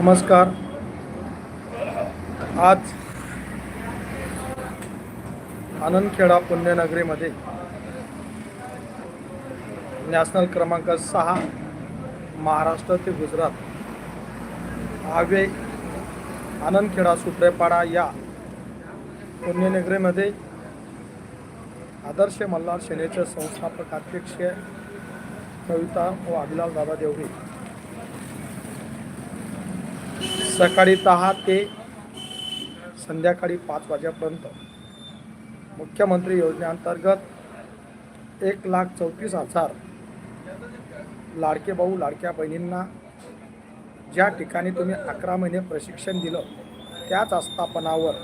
नमस्कार. आज आनंदखेडा पुण्यनगरीमध्ये नॅशनल क्रमांक सहा महाराष्ट्र ते गुजरात हायवे आनंदखेडा सुप्रेपाडा या पुण्यनगरीमध्ये आदर्श मल्हार सेनेचे संस्थापक अध्यक्ष कविता व अभिलाल दादा देवरे सकाळी दहा ते संध्याकाळी पाच वाजेपर्यंत मुख्यमंत्री योजनेअंतर्गत एक लाख चौतीस हजार लाडके भाऊ लाडक्या बहिणींना ज्या ठिकाणी तुम्ही अकरा महिने प्रशिक्षण दिलं त्याच आस्थापनावर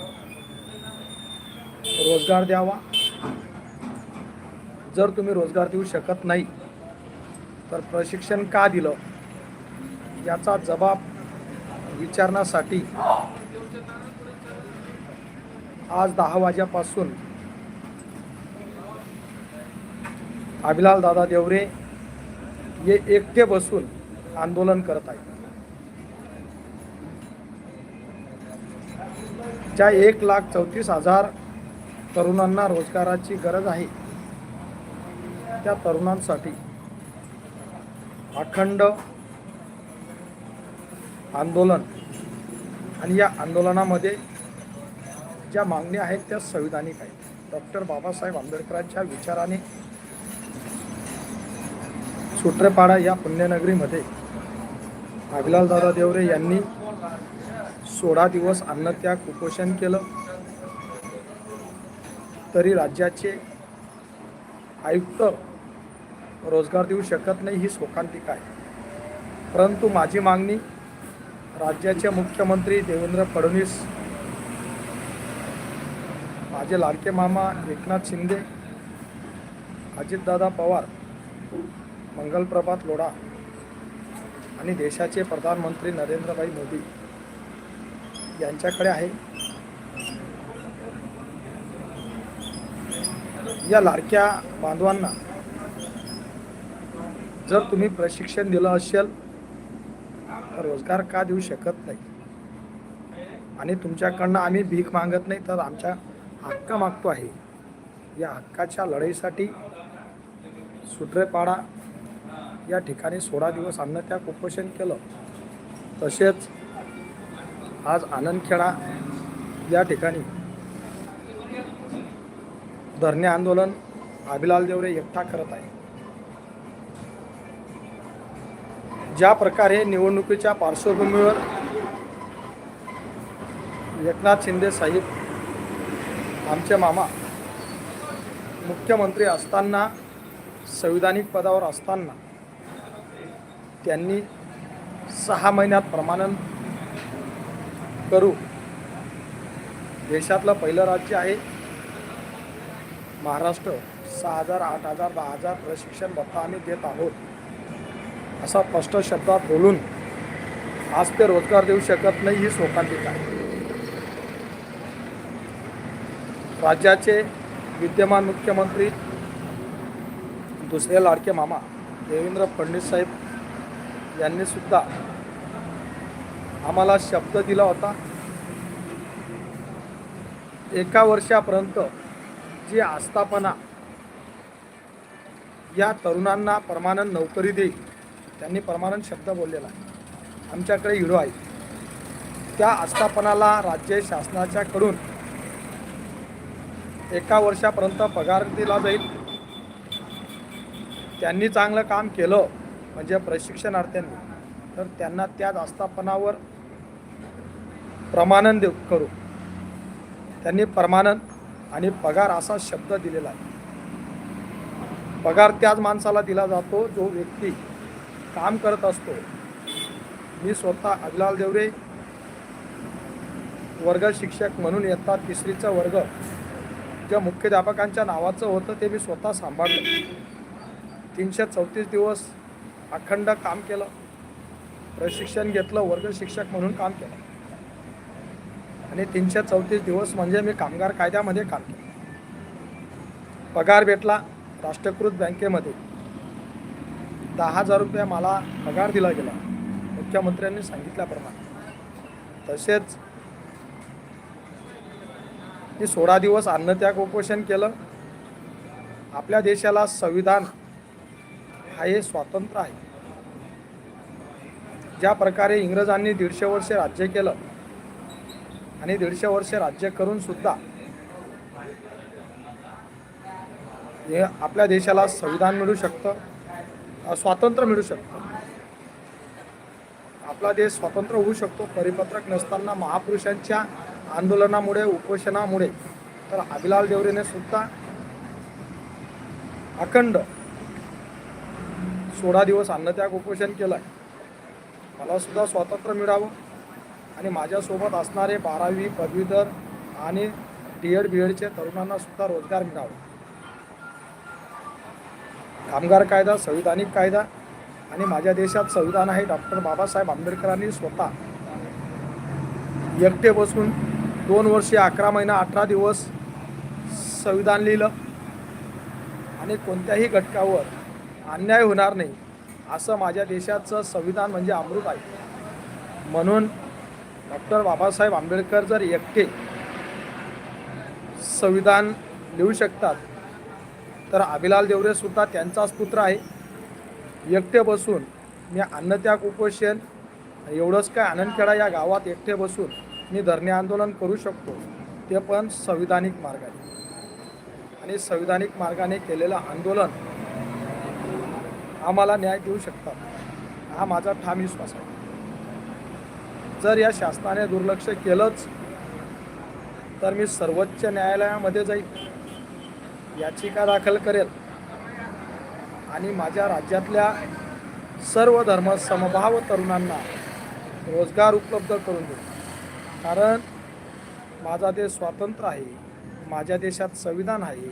रोजगार द्यावा. जर तुम्ही रोजगार देऊ शकत नाही तर प्रशिक्षण का दिलं? याचा जबाब विचारण्यासाठी आज दहा वाजेपासून अभिलाल दादा देवरे हे एकटे बसून आंदोलन करत आहेत. ज्या एक लाख चौतीस हजार तरुणांना रोजगाराची गरज आहे त्या तरुणांसाठी अखंड आंदोलन. आणि या आंदोलनामध्ये ज्या मागण्या आहेत त्या संविधानिक आहेत. डॉक्टर बाबासाहेब आंबेडकरांच्या विचाराने सुट्रेपाडा या पुण्यनगरीमध्ये अभिलाल दादा देवरे यांनी सोळा दिवस अन्नत्याग कुपोषण केलं. तरी राज्याचे आयुक्त रोजगार देऊ शकत नाही ही शोकांतिका आहे. परंतु माझी मागणी राज्याचे मुख्यमंत्री देवेंद्र फडणवीस माझे लाडके मामा एकनाथ शिंदे अजितदादा पवार मंगलप्रभात लोढा आणि देशाचे प्रधानमंत्री नरेंद्रभाई मोदी यांच्याकडे आहे. या लाडक्या बांधवांना जर तुम्ही प्रशिक्षण दिलं असेल रोजगार का देऊ शकत नाही? आणि तुमच्याकडनं आम्ही भीक मागत नाही तर आमच्या हक्क मागतो आहे. या हक्काच्या लढाईसाठी सुट्रेपाडा या ठिकाणी सोळा दिवस आम्ही त्या उपोषण केलं. तसेच आज आनंदखेडा या ठिकाणी धरणे आंदोलन अभिलाल देवरे एकटा करत आहे. ज्या प्रकारे निवडणुकीच्या पार्श्वभूमीवर एकनाथ शिंदे साहेब आमचे मामा मुख्यमंत्री असताना संविधानिक पदावर असताना त्यांनी सहा महिन्यात प्रमाणन करू. देशातलं पहिलं राज्य आहे. महाराष्ट्र सहा हजार आठ हजार दहा हजार प्रशिक्षण भत्ता आम्ही देत आहोत. असा स्पष्ट शब्दात बोलून आज ते रोजगार देऊ शकत नाही ही शोकांतिक आहे. राज्याचे विद्यमान मुख्यमंत्री दुसरे लाडके मामा देवेंद्र फडणवीस साहेब यांनी सुद्धा आम्हाला शब्द दिला होता. एका वर्षापर्यंत जी आस्थापना या तरुणांना परमानंद नोकरी देईल त्यांनी परमानंद शब्द बोललेला आहे. आमच्याकडे हिरो आहे त्या आस्थापनाला राज्य शासनाच्याकडून एका वर्षापर्यंत पगार दिला जाईल. त्यांनी चांगलं काम केलं म्हणजे प्रशिक्षणार्थ्यांनी. तर त्यांना त्याच आस्थापनावर प्रमाणन देऊ करू. त्यांनी परमानन आणि पगार असा शब्द दिलेला आहे. पगार त्याच माणसाला दिला जातो जो व्यक्ती काम करत असतो. मी स्वतः अजलाल देवरे वर्ग शिक्षक म्हणून येतात तिसरीचं वर्ग. ज्या मुख्याध्यापकांच्या नावाचं होतं ते मी स्वतः सांभाळलं. तीनशे चौतीस दिवस अखंड काम केलं. प्रशिक्षण घेतलं वर्ग शिक्षक म्हणून काम केलं. आणि तीनशे चौतीस दिवस म्हणजे मी कामगार कायद्यामध्ये काम केलं. पगार भेटला राष्ट्रीयकृत बँकेमध्ये. दहा हजार रुपये मला पगार दिला गेला. मुख्यमंत्र्यांनी सांगितल्याप्रमाणे. तसेच मी सोळा दिवस अन्नत्याग उपोषण केलं. आपल्या देशाला संविधान हा हे स्वातंत्र्य आहे. ज्या प्रकारे इंग्रजांनी दीडशे वर्षे राज्य केलं आणि दीडशे वर्षे राज्य करून सुद्धा हे आपल्या देशाला संविधान मिळू शकतं. स्वातंत्र्य मिळू शकतं. आपला देश स्वतंत्र होऊ शकतो परिपत्रक नसताना महापुरुषांच्या आंदोलनामुळे उपोषणामुळे. तर अभिलाल देवरेने सुद्धा अखंड सोळा दिवस अन्नत्याग उपोषण केलं आहे मला सुद्धा स्वातंत्र्य मिळावं आणि माझ्यासोबत असणारे बारावी पदवीधर आणि डी एड बी एडचे तरुणांना सुद्धा रोजगार मिळावा. कामगार कायदा संविधानिक कायदा आणि माझ्या देशात संविधान आहे. डॉक्टर बाबासाहेब आंबेडकरांनी स्वतः एकटे बसून दोन वर्षे अकरा महिना अठरा दिवस संविधान लिहिलं. आणि कोणत्याही घटकावर अन्याय होणार नाही असं माझ्या देशाचं संविधान म्हणजे अमृत आहे. म्हणून डॉक्टर बाबासाहेब आंबेडकर जर एकटे संविधान लिहू शकतात तर अभिलाल देवरे सुद्धा त्यांचाच पुत्र आहे. एकटे बसून मी अन्नत्याग उपोषण एवढंच काय आनंदखेडा या गावात एकटे बसून मी धरणे आंदोलन करू शकतो ते पण संविधानिक मार्गाने. आणि संविधानिक मार्गाने केलेलं आंदोलन आम्हाला न्याय देऊ शकतात हा माझा ठाम विश्वास आहे. जर या शासनाने दुर्लक्ष केलंच तर मी सर्वोच्च न्यायालयामध्ये जाईल याचिका दाखल करेल. आणि माझ्या राज्यातल्या सर्व धर्म समभाव तरुणांना रोजगार उपलब्ध करून देईल. कारण माझा देश स्वातंत्र्य आहे माझ्या देशात संविधान आहे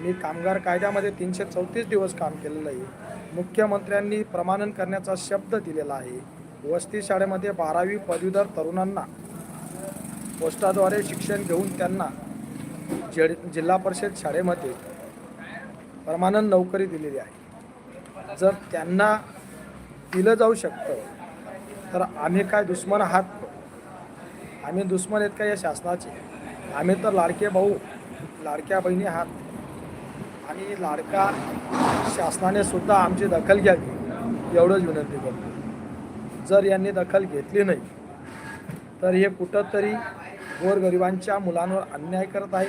मी कामगार कायद्यामध्ये तीनशे चौतीस दिवस काम केलेलं आहे मुख्यमंत्र्यांनी प्रमाणन करण्याचा शब्द दिलेला आहे. वस्ती शाळेमध्ये बारावी पदवीधर तरुणांना पोस्टाद्वारे शिक्षण घेऊन त्यांना जे जिल्हा परिषद शाळेमध्ये परमानंद नोकरी दिलेली आहे. जर त्यांना दिलं जाऊ शकतं तर आम्ही काय दुश्मन आहात? आम्ही दुश्मन आहेत का या शासनाचे? आम्ही तर लाडके भाऊ लाडक्या बहिणी आहात. आणि लाडका शासनाने सुद्धा आमची दखल घ्यावी एवढंच विनंती करतो. जर यांनी दखल घेतली नाही तर हे कुठंतरी गोरगरिबांच्या मुलांवर अन्याय करत आहे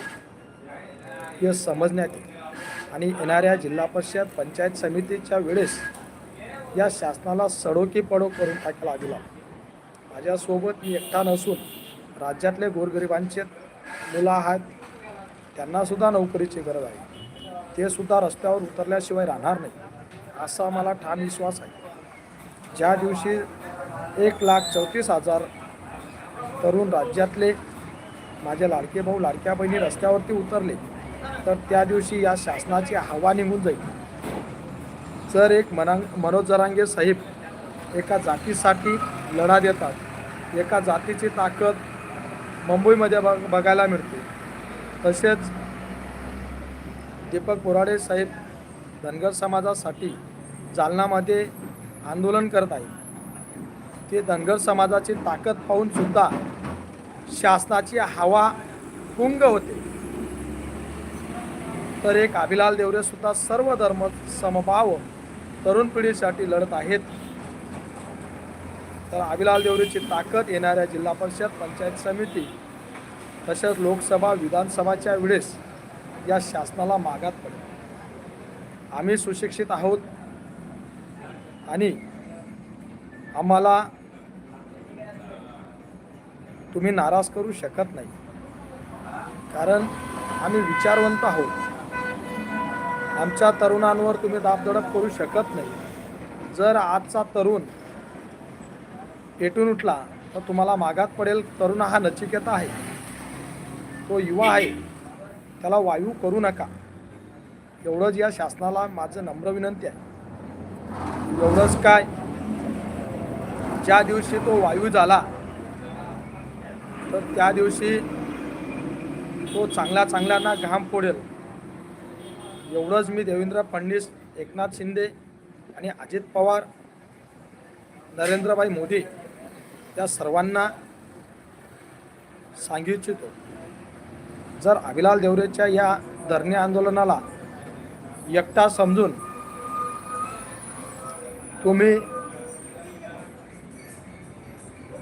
हे समजण्यात येईल. आणि येणाऱ्या जिल्हा परिषद पंचायत समितीच्या वेळेस या शासनाला सडोकी पडो करून टाकायला लागला. माझ्यासोबत मी एकटा नसून राज्यातले गोरगरिबांचे मुलं आहेत त्यांनासुद्धा नोकरीची गरज आहे. ते सुद्धा रस्त्यावर उतरल्याशिवाय राहणार नाही असा मला ठाम विश्वास आहे. ज्या दिवशी एक लाख चौतीस हजार तरुण राज्यातले माझे लाडके भाऊ लाडक्या बहिणी रस्त्यावरती उतरले तर त्या दिवशी या शासनाची हवा निघून जाईल. जर एक मनांग मनोज जरांगे साहेब एका जातीसाठी लढा देतात एका जातीची ताकद मुंबईमध्ये बघ बघायला मिळते. तसेच दीपक बोराडे साहेब धनगर समाजासाठी जालनामध्ये आंदोलन करत आहे ते धनगर समाजाची ताकद पाहून सुद्धा शासनाची हवा पुंग होते. तर एक अभिलाल देवरे सुद्धा सर्व धर्म समभाव तरुण पिढीसाठी लढत आहेत. तर अभिलाल देवरेची ताकद येणाऱ्या जिल्हा परिषद पंचायत समिती तसेच लोकसभा विधानसभाच्या वेळेस या शासनाला मागात पडेल. आम्ही सुशिक्षित आहोत आणि आम्हाला तुम्ही नाराज करू शकत नाही. कारण आम्ही विचारवंत आहोत. आमच्या तरुणांवर तुम्ही दाबदडप करू शकत नाही. जर आजचा तरुण पेटून उठला तर तुम्हाला मागात पडेल तरुण हा नचिकेता आहे. तो युवा आहे. त्याला वायू करू नका. एवढंच या शासनाला माझं नम्र विनंती आहे. एवढंच काय? ज्या दिवशी तो वायू झाला तर त्या दिवशी तो चांगल्या चांगल्यांना घाम फोडेल. एवढंच मी देवेंद्र फडणवीस एकनाथ शिंदे आणि अजित पवार नरेंद्रभाई मोदी या सर्वांना सांगू इच्छितो जर अभिलाल देवरेच्या या धरणे आंदोलनाला एकटा समजून तुम्ही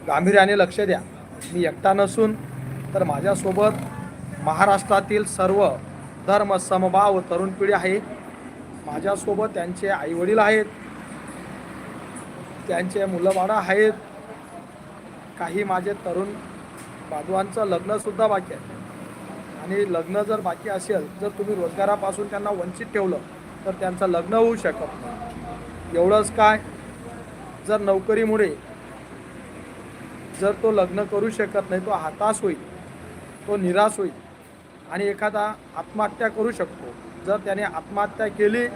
गांभीर्याने लक्ष द्या मी एकटा नसून तर माझ्यासोबत महाराष्ट्रातील सर्व धर्म समभाव तरुण पिढी आहे. माझ्यासोबत त्यांचे आईवडील आहेत. त्यांचे मुलंबाळं आहेत. काही माझे तरुण बांधवांचं लग्नसुद्धा बाकी आहे. आणि लग्न जर बाकी असेल जर तुम्ही रोजगारापासून त्यांना वंचित ठेवलं तर त्यांचं लग्न होऊ शकत नाही. एवढंच काय? जर नोकरीमुळे जर तो लग्न करू शकत नाही तो हताश होईल तो निराश होईल आणि एखादा आत्महत्या करू शकतो. जर त्याने आत्महत्या केली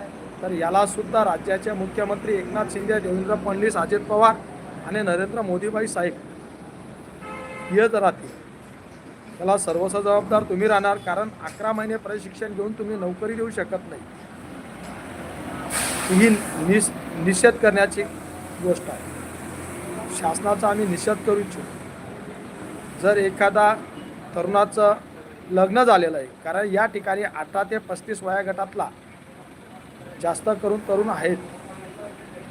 तर याला सुद्धा राज्याचे मुख्यमंत्री एकनाथ शिंदे देवेंद्र फडणवीस अजित पवार आणि नरेंद्र मोदीबाई साहेब येत राहतील. त्याला सर्वस्व जबाबदार तुम्ही राहणार कारण अकरा महिने प्रशिक्षण घेऊन तुम्ही नोकरी देऊ शकत नाही. ही निस निषेध करण्याची गोष्ट आहे. शासनाचा आम्ही निषेध करू इच्छितो. जर एखादा तरुणाचं लग्न झालेलं आहे कारण या ठिकाणी अठरा ते पस्तीस वया गटातला जास्त करून तरुण आहेत.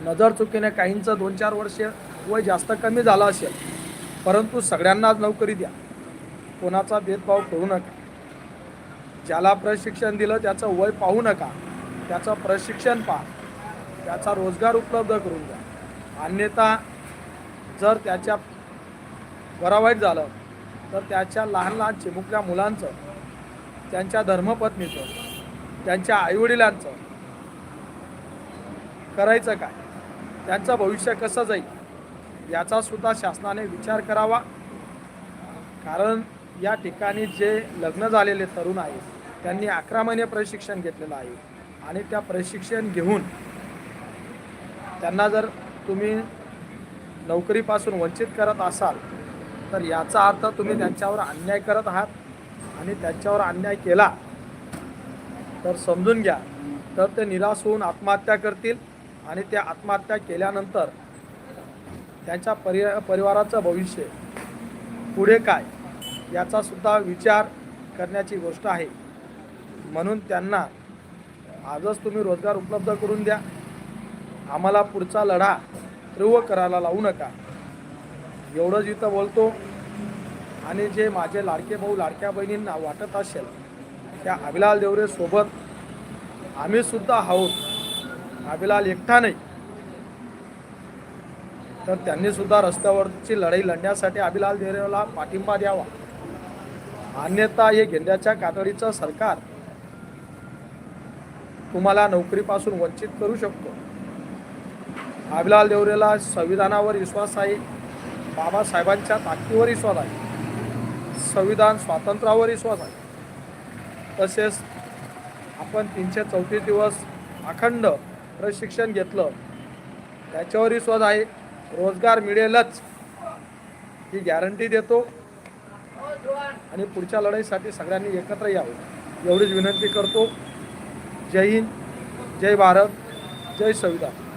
नजर चुकीने काहींचं दोन चार वर्ष वय जास्त कमी झालं असेल परंतु सगळ्यांनाच नोकरी द्या. कोणाचा भेदभाव करू नका. ज्याला प्रशिक्षण दिलं त्याचं वय पाहू नका. त्याचं प्रशिक्षण पहा. त्याचा रोजगार उपलब्ध करून द्या. अन्यथा जर त्याच्या बरावाईट झालं तर त्याच्या लहान लहान चिमुकल्या मुलांचं त्यांच्या धर्मपत्नीचं त्यांच्या आईवडिलांचं करायचं काय? त्यांचं भविष्य कसं जाईल? याचासुद्धा शासनाने विचार करावा. कारण या ठिकाणी जे लग्न झालेले तरुण आहेत त्यांनी अकरा महिने प्रशिक्षण घेतलेलं आहे. आणि त्या प्रशिक्षण घेऊन त्यांना जर तुम्ही नोकरीपासून वंचित करत असाल तर याचा अर्थ तुम्ही त्यांच्यावर अन्याय करत आहात आणि त्यांच्यावर अन्याय केला तर समजून घ्या. तर ते निराश होऊन आत्महत्या करतील आणि त्या आत्महत्या केल्यानंतर त्यांच्या परि परिवाराचं भविष्य पुढे काय याचा सुद्धा विचार करण्याची गोष्ट आहे. म्हणून त्यांना आजच तुम्ही रोजगार उपलब्ध करून द्या. आम्हाला पुढचा लढा तीव्र करायला लावू नका. एवढंच इथं बोलतो. आणि जे माझे लाडके भाऊ लाडक्या बहिणींना वाटत असेल त्या अभिलाल देवरे सोबत आम्ही सुद्धा आहोत. अभिलाल एकटा नाही. तर त्यांनी सुद्धा रस्त्यावरची लढाई लढण्यासाठी अभिलाल देवरेला पाठिंबा द्यावा. अन्यथा हे गेंड्याच्या कातडीचं सरकार तुम्हाला नोकरीपासून वंचित करू शकतो. अभिलाल देवरेला संविधानावर विश्वास आहे. बाबासाहेबांच्या ताकदीवर विश्वास आहे. संविधान स्वातंत्र्यावर विश्वास आहे. तसेच आपण तीनशे चौतीस दिवस अखंड प्रशिक्षण घेतलं. त्याच्यावर विश्वास आहे. रोजगार मिळेलच. ही गॅरंटी देतो. आणि पुढच्या लढाईसाठी सगळ्यांनी एकत्र यावं. एवढीच विनंती करतो. जय हिंद जय भारत जय संविधान.